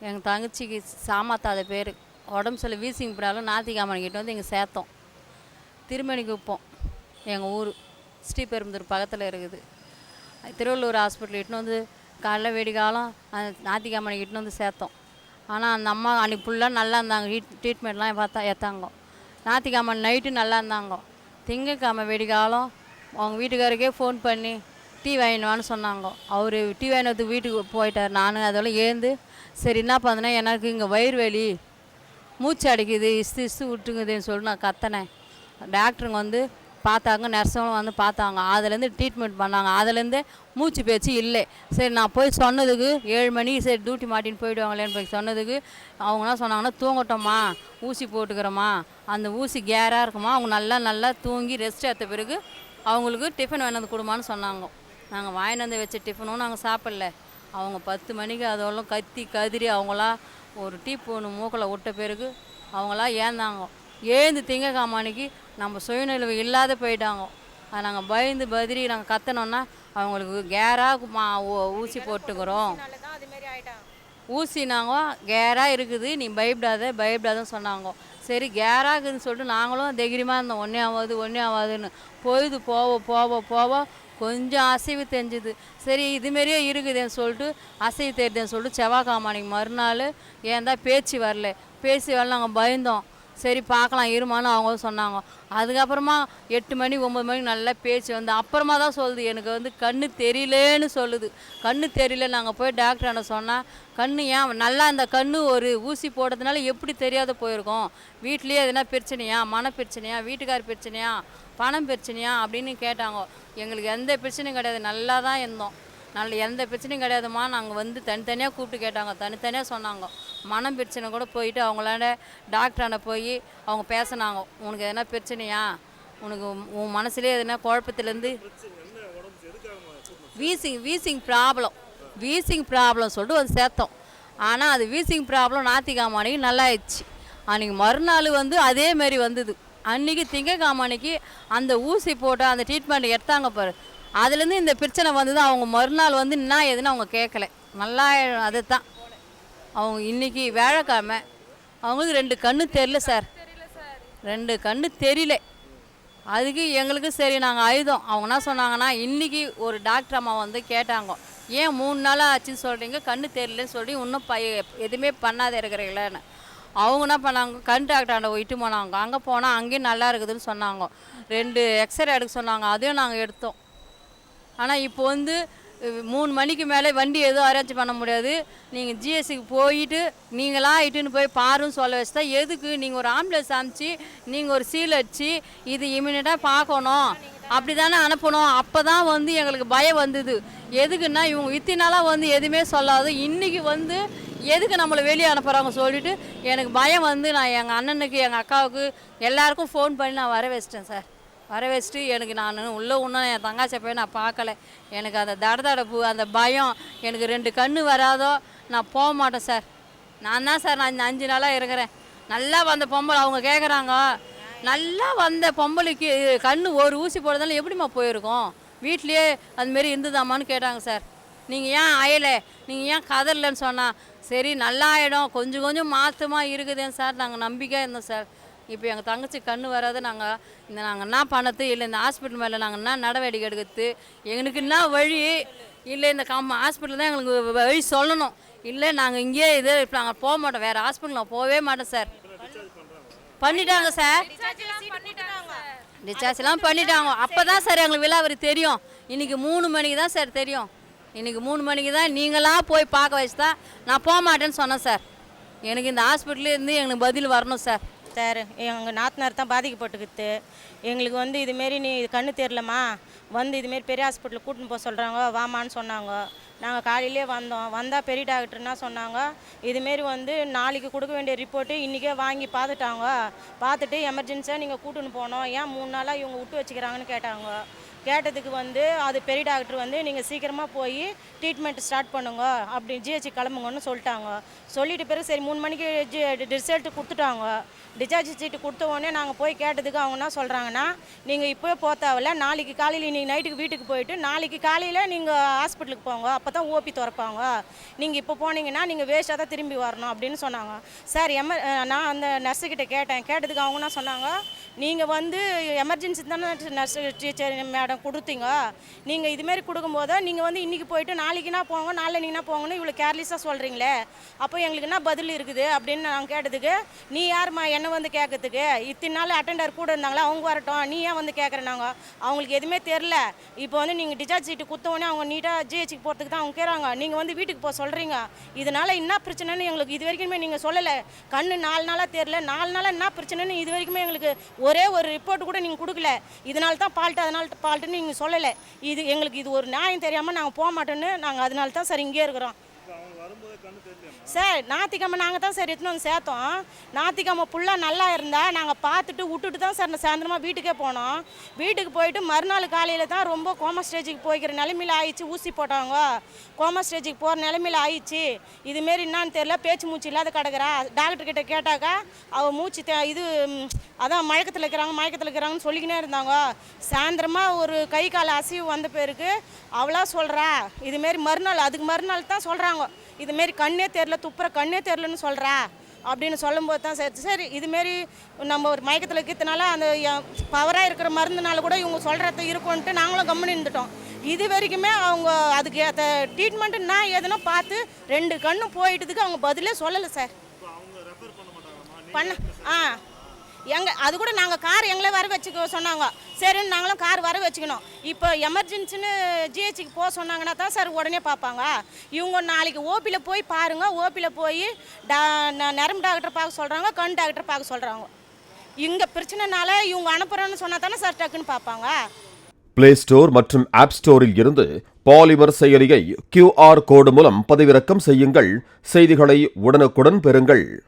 எங்கள் தங்கச்சிக்கு சாமாத்தாத பேர். உடம்பு சொல்ல வீசிங் போனாலும் நாத்திகாமன் வந்து இங்கே சேர்த்தோம். திருமணி குப்பம் எங்கள் ஊர் ஸ்ரீபெரும்புதூர் பக்கத்தில் இருக்குது. திருவள்ளூர் ஹாஸ்பிட்டல் இட்டுன்னு வந்து காலைல வெடிகாலம் அந்த நாத்திகாமனை இட்டுன்னு வந்து சேர்த்தோம். ஆனால் அந்த அம்மா அன்றைக்கி ஃபுல்லாக நல்லா இருந்தாங்க. ட்ரீட் ட்ரீட்மெண்ட்லாம் பார்த்தா ஏற்றாங்கோ நாத்திகாமன் நைட்டு நல்லா இருந்தாங்க. திங்கக்கிழமை வெடிகாலம் அவங்க வீட்டுக்காரருக்கே ஃபோன் பண்ணி டீ வாங்கினுவான்னு சொன்னாங்க. அவர் டீ வாங்கினது வீட்டுக்கு போயிட்டார். நானும் அதெல்லாம் ஏந்து சரி என்ன பண்ணுனா எனக்கு இங்கே வயிறு வலி. மூச்சு அடிக்குது. இஸ்து இஸ்து விட்டுங்குதுன்னு சொல்லி நான் கத்தினேன் டாக்டருங்க வந்து பார்த்தாங்க. நர்ஸுங்களும் வந்து பார்த்தாங்க. அதுலேருந்து ட்ரீட்மெண்ட் பண்ணாங்க. அதுலேருந்தே மூச்சு பேச்சு இல்லை. சரி நான் போய் சொன்னதுக்கு ஏழு மணிக்கு சரி டியூட்டி மாட்டின்னு போயிடுவாங்களேன்னு போய் சொன்னதுக்கு அவங்களாம் சொன்னாங்கன்னா தூங்கட்டோம்மா. ஊசி போட்டுக்கிறோம்மா. அந்த ஊசி கேராக இருக்குமா? அவங்க நல்லா நல்லா தூங்கி ரெஸ்ட் எடுத்த பிறகு அவங்களுக்கு டிஃபன் வேணது கொடுமான்னு சொன்னாங்க. நாங்கள் வாங்கிட்டு வந்து வச்ச டிஃபனும் நாங்கள் சாப்பிடல. அவங்க பத்து மணிக்கு அதெல்லாம் கத்தி கதிரி அவங்களாம் ஒரு டீ போன மூக்கில் விட்ட பிறகு அவங்களாம் ஏந்தாங்க. ஏந்து திங்கக்காமணிக்கு நம்ம சுயநிலைவு இல்லாத போயிட்டாங்க. அது நாங்கள் பயந்து பதிரி நாங்கள் கத்தனோன்னா அவங்களுக்கு கேராக மா ஊசி போட்டுக்கிறோம். ஊசி நாங்கள் கேராக இருக்குது நீ பயப்படாத பயப்படாதன்னு சொன்னாங்க. சரி கேராக இருக்குதுன்னு சொல்லிட்டு நாங்களும் தைரியமாக இருந்தோம். ஒன்றே ஆகாது ஒன்றே ஆகாதுன்னு பொழுது போவோம் போவோம் போவோம் கொஞ்சம் அசைவு தெரிஞ்சுது. சரி இதுமாரியே இருக்குதுன்னு சொல்லிட்டு அசைவு தெரியுதுன்னு சொல்லிட்டு செவ்வாய்க்காமணிக்கு மறுநாள் ஏன் தான் பேச்சு வரல. பேச்சு வரல நாங்கள் பயந்தோம். சரி பார்க்கலாம். இருமான்னு அவங்க சொன்னாங்க. அதுக்கப்புறமா எட்டு மணி ஒம்பது மணிக்கு நல்லா பேச்சு வந்து அப்புறமா தான் சொல்லுது. எனக்கு வந்து கண்ணு தெரியலேன்னு சொல்லுது. கண்ணு தெரியல. நாங்கள் போய் டாக்டர் என்ன சொன்னால் கண்ணு ஏன் நல்லா இந்த கண்ணு ஒரு ஊசி போடுறதுனால எப்படி தெரியாத போயிருக்கோம்? வீட்லேயே எதுனா பிரச்சனையா? மன பிரச்சனையா? வீட்டுக்கார பிரச்சனையா? பணம் பிரச்சனையா? அப்படின்னு கேட்டாங்க. எங்களுக்கு எந்த பிரச்சனையும் கிடையாது. நல்லா தான் இருந்தோம். நல்ல எந்த பிரச்சனையும் கிடையாதும்மா. நாங்கள் வந்து தனித்தனியாக கூப்பிட்டு கேட்டாங்க. தனித்தனியாக சொன்னாங்க. மனம் பிரச்சனை கூட போயிட்டு அவங்களாண்ட டாக்டரான போய் அவங்க பேசினாங்க உனக்கு எதனா பிரச்சனையா? உனக்கு உன் மனசுலேயே எதனா குழப்பத்துலேருந்து wheezing wheezing problem wheezing problem சொல்லிட்டு வந்து சேர்த்தோம். ஆனால் அது வீசிங் ப்ராப்ளம் நாத்திகாமானிக்கு நல்லா ஆயிடுச்சு அன்றைக்கி மறுநாள் வந்து அதேமாரி வந்தது. அன்றைக்கி அன்னைக்கு அந்த ஊசி போட்டு அந்த ட்ரீட்மெண்ட் எடுத்தாங்க பாரு. அதுலேருந்து இந்த பிரச்சனை வந்தது. அவங்க மறுநாள் வந்து என்ன ஏதுன்னு அவங்க கேட்கல நல்லா அது தான் அவங்க இன்றைக்கி வேலைக்கிழமை அவங்களுக்கு ரெண்டு கண்ணு தெரியல சார். ரெண்டு கண்ணு தெரியல. அதுக்கு எங்களுக்கு சரி நாங்கள் ஆயுதம் அவங்க என்ன சொன்னாங்கன்னா இன்றைக்கி ஒரு டாக்டர் அம்மா வந்து கேட்டாங்க. ஏன் மூணு நாளாக ஆச்சுன்னு சொல்கிறீங்க கண்ணு தெரியலன்னு சொல்லி இன்னும் பய எதுவுமே பண்ணாத இருக்கிறீங்களேன்னு. அவங்க என்ன பண்ணாங்க? கண் டாக்டராண்ட போயிட்டு போனாங்க. அங்கே போனால் அங்கேயும் நல்லா இருக்குதுன்னு சொன்னாங்க. ரெண்டு எக்ஸ்ரே எடுக்க சொன்னாங்க. அதையும் நாங்கள் எடுத்தோம். ஆனால் இப்போ வந்து மூணு மணிக்கு மேலே வண்டி எதுவும் அரேஞ்ச் பண்ண முடியாது. நீங்கள் ஜிஎஸ்சிக்கு போயிட்டு நீங்களாக இட்டுன்னு போய் பாருன்னு சொல்ல வச்சு தான் எதுக்கு? நீங்கள் ஒரு ஆம்புலன்ஸ் அனுப்பிச்சு நீங்கள் ஒரு சீல் அடிச்சு இது இமீடியட்டாக பார்க்கணும். அப்படி தானே அனுப்பணும். அப்போ தான் வந்து எங்களுக்கு பயம் வந்தது. எதுக்குன்னா இவங்க இத்தனை நாளாக வந்து எதுவுமே சொல்லாது. இன்றைக்கி வந்து எதுக்கு நம்மளை வெளியே அனுப்புகிறாங்க சொல்லிட்டு எனக்கு பயம் வந்து நான் எங்கள் அண்ணனுக்கு எங்கள் அக்காவுக்கு எல்லாருக்கும் ஃபோன் பண்ணி நான் வர வச்சிட்டேன் சார். வர வச்சுட்டு எனக்கு நான் உள்ளே இன்னும் என் தங்காச்சை போய் நான் பார்க்கல. எனக்கு அந்த தடதடப்பு அந்த பயம் எனக்கு ரெண்டு கண்ணு வராதோ நான் போக மாட்டேன் சார். நான் தான் சார் நான் இந்த அஞ்சு நாளாக இருக்கிறேன். நல்லா வந்த பொம்பளை அவங்க கேட்குறாங்க நல்லா வந்த பொம்பளைக்கு கண்ணு ஒரு ஊசி போடுறதால எப்படிம்மா போயிருக்கோம்? வீட்லேயே அதுமாரி இருந்துதாம்மான்னு கேட்டாங்க சார். நீங்கள் ஏன் அயலை? நீங்கள் ஏன் கதறலன்னு சொன்னால் சரி நல்லா ஆகிடும் கொஞ்சம் கொஞ்சம் மாற்றமாக இருக்குதுன்னு சார் நாங்கள் நம்பிக்கையாக இருந்தோம் சார். இப்போ எங்கள் தங்கச்சி கண்ணு வராது நாங்கள் இந்த நாங்கள் என்ன பண்ணது? இல்லை இந்த ஹாஸ்பிட்டல் மேலே நாங்கள் என்ன நடவடிக்கை எடுக்கிறது எங்களுக்கு என்ன வழி? இல்லை இந்த கம் ஹாஸ்பிட்டல் தான் எங்களுக்கு வழி சொல்லணும். இல்லை நாங்கள் இங்கேயே இது இப்போ நாங்கள் போக மாட்டோம். வேறு ஹாஸ்பிட்டல் நான் போகவே மாட்டோம் சார் பண்ணிட்டாங்க சார் டிஸ்சார்ஜ்லாம் பண்ணிட்டாங்க. அப்போ தான் சார் எங்களுக்கு விழாவரி தெரியும். இன்றைக்கி மூணு மணிக்கு தான் சார் தெரியும். இன்றைக்கி மூணு மணிக்கு தான் நீங்களாக போய் பார்க்க வச்சு தான் நான் போக மாட்டேன்னு சொன்னேன் சார் எனக்கு இந்த ஹாஸ்பிட்டல்லேருந்து எங்களுக்கு பதில் வரணும் சார் சார் எங்கள் நாத்தனார் தான் பாதிக்கப்பட்டுக்குது எங்களுக்கு வந்து இதுமாரி நீ கண்ணு தெரிலம்மா வந்து இதுமாரி பெரிய ஹாஸ்பிட்டலுக்கு கூட்டின்னு போக சொல்கிறாங்க வாமான்னு சொன்னாங்க. நாங்கள் காலையிலே வந்தோம். வந்தால் பெரிய டாக்டர்னா சொன்னாங்க? இதுமாரி வந்து நாளைக்கு கொடுக்க வேண்டிய ரிப்போர்ட்டு இன்றைக்கே வாங்கி பார்த்துட்டாங்க பார்த்துட்டு எமர்ஜென்சியாக நீங்கள் கூட்டின்னு போனோம் ஏன் மூணு நாளாக இவங்க விட்டு வச்சுக்கிறாங்கன்னு கேட்டாங்க. கேட்டதுக்கு வந்து அது பெரிய டாக்டர் வந்து நீங்கள் சீக்கிரமாக போய் ட்ரீட்மெண்ட் ஸ்டார்ட் பண்ணுங்க. அப்படி ஜிஹெச் கிளம்புங்கன்னு சொல்லிட்டாங்க. சொல்லிட்டு பிறகு சரி மூணு மணிக்கு ரிசல்ட் கொடுத்துட்டாங்க. டிஸ்சார்ஜ் சீட்டு கொடுத்த உடனே நாங்கள் போய் கேட்டதுக்கு அவங்க என்ன சொல்கிறாங்கன்னா நீங்கள் இப்போயே போத்தாவில் நாளைக்கு காலையில் இன்றைக்கி நைட்டுக்கு வீட்டுக்கு போயிட்டு நாளைக்கு காலையில் நீங்கள் ஹாஸ்பிட்டலுக்கு போங்க. அப்போ தான் ஓபி திறப்பாங்க. நீங்கள் இப்போ போனீங்கன்னா நீங்கள் வேஸ்ட்டாக தான் திரும்பி வரணும். அப்படின்னு சொன்னாங்க. சார் எம நான் அந்த நர்ஸுக்கிட்ட கேட்டேன். கேட்டதுக்கு அவங்க என்ன சொன்னாங்க நீங்கள் வந்து எமர்ஜென்சி தானே நர்ஸ் டீச்சர் மேடம் கொடுத்தீங்க. நீங்கள் இதுமாரி கொடுக்கும்போது நீங்கள் வந்து இன்றைக்கி போயிட்டு நாளைக்குனா போங்க நாளைக்குனா போங்கன்னு இவ்வளோ கேர்லெஸ்ஸாக சொல்கிறீங்களே அப்போ எங்களுக்கு என்ன பதில் இருக்குது அப்படின்னு நாங்கள் கேட்டதுக்கு நீ யாரும்மா? என்ன வந்து கேட்கறதுக்கு? இத்தனை நாள் அட்டெண்டர் கூட இருந்தாங்களா? அவங்க வரட்டும். நீ ஏன் வந்து கேட்குறேனாங்க அவங்களுக்கு எதுவுமே தெரில இப்போ வந்து நீங்கள் டிஸ்சார்ஜ் சீட்டு குத்தவொடனே அவங்க நீட்டாக ஜிஹெச்சுக்கு போகிறதுக்கு தான் அவங்க கேட்குறாங்க. நீங்கள் வந்து வீட்டுக்கு போக சொல்கிறீங்க இதனால் என்ன பிரச்சனைன்னு எங்களுக்கு இது வரைக்குமே நீங்கள் சொல்லலை. கண்ணு நாலு நாளாக தெரில நாலு நாளாக என்ன பிரச்சனைன்னு இது வரைக்குமே எங்களுக்கு ஒரே ஒரு ரிப்போர்ட் கூட நீங்கள் கொடுக்கல. இதனால தான் ஃபால்ட்டு அதனால மாட்டேன்னு நீங்கள் சொல்லலை. இது எங்களுக்கு இது ஒரு நியாயம் தெரியாமல் நாங்கள் போக மாட்டோன்னு நாங்கள் அதனால தான் சார் இங்கே இருக்கிறோம். சார் ஞாத்திக்கிழமை நாங்கள் தான் சார் எடுத்துன்னு வந்து சேர்த்தோம். ஞாத்திக்கிழமை ஃபுல்லாக நல்லா இருந்தால் நாங்கள் பார்த்துட்டு விட்டுட்டு தான் சார் சாயந்தரமாக வீட்டுக்கே போனோம். வீட்டுக்கு போயிட்டு மறுநாள் காலையில் தான் ரொம்ப கோமா ஸ்டேஜுக்கு போய்க்கிற நிலமையில் ஆயிடுச்சு ஊசி போட்டாங்க கோமா ஸ்டேஜுக்கு போகிற நிலமையில் ஆயிடுச்சு. இதுமாரி என்னான்னு தெரியல பேச்சு மூச்சு இல்லாத கிடக்குறா. டாக்டர்கிட்ட கேட்டாக்கா அவள் மூச்சு தே- இது அதான் மயக்கத்தில் இருக்கிறாங்க மயக்கத்தில் இருக்கிறாங்கன்னு சொல்லிக்கினே இருந்தாங்க. சாயந்தரமாக ஒரு கை கால் அசைவு வந்த பேருக்கு அவளாக சொல்கிறா இதுமாரி மறுநாள் அதுக்கு மறுநாள் தான் சொல்கிறாங்க இதுமாரி கண்ணே தெரில துப்புற கண்ணே தெரிலன்னு சொல்கிறா அப்படின்னு சொல்லும்போது தான் சரி சரி இதுமாரி நம்ம ஒரு மயக்கத்தில் இருக்கிறதுனால அந்த பவராக இருக்கிற மருந்துனால கூட இவங்க சொல்கிறது இருக்கும்ன்ட்டு நாங்களும் கம்முன்னு இருந்துட்டோம். இது வரைக்குமே அவங்க அதுக்கு ஏற்ற ட்ரீட்மெண்ட்டு நான் எதுனா பார்த்து ரெண்டு கண்ணும் போயிட்டதுக்கு அவங்க பதிலே சொல்லலை சார். பண்ண ஆ. எங்கள் அது கூட நாங்கள் கார் எங்களே வர வச்சுக்க சொன்னாங்க. சரின்னு நாங்களும் கார் வர வச்சுக்கணும். இப்போ எமர்ஜென்சின்னு ஜிஹெச்சுக்கு போக சொன்னாங்கன்னா தான் சார் உடனே பார்ப்பாங்க. இவங்க நாளைக்கு ஓபியில் போய் பாருங்கள் ஓபியில் போய் டா ந- நரம்பு டாக்டர் பார்க்க சொல்கிறாங்க கண் டாக்டர் பார்க்க சொல்கிறாங்க இங்கே பிரச்சனைனால இவங்க அனுப்புகிறோன்னு சொன்னால் தானே சார் டக்குன்னு பார்ப்பாங்க. பிளே ஸ்டோர் மற்றும் ஆப் ஸ்டோரில் இருந்து பாலிமர் செயலியை கியூஆர் கோடு மூலம் பதிவிறக்கம் செய்யுங்கள். செய்திகளை உடனுக்குடன் பெறுங்கள்.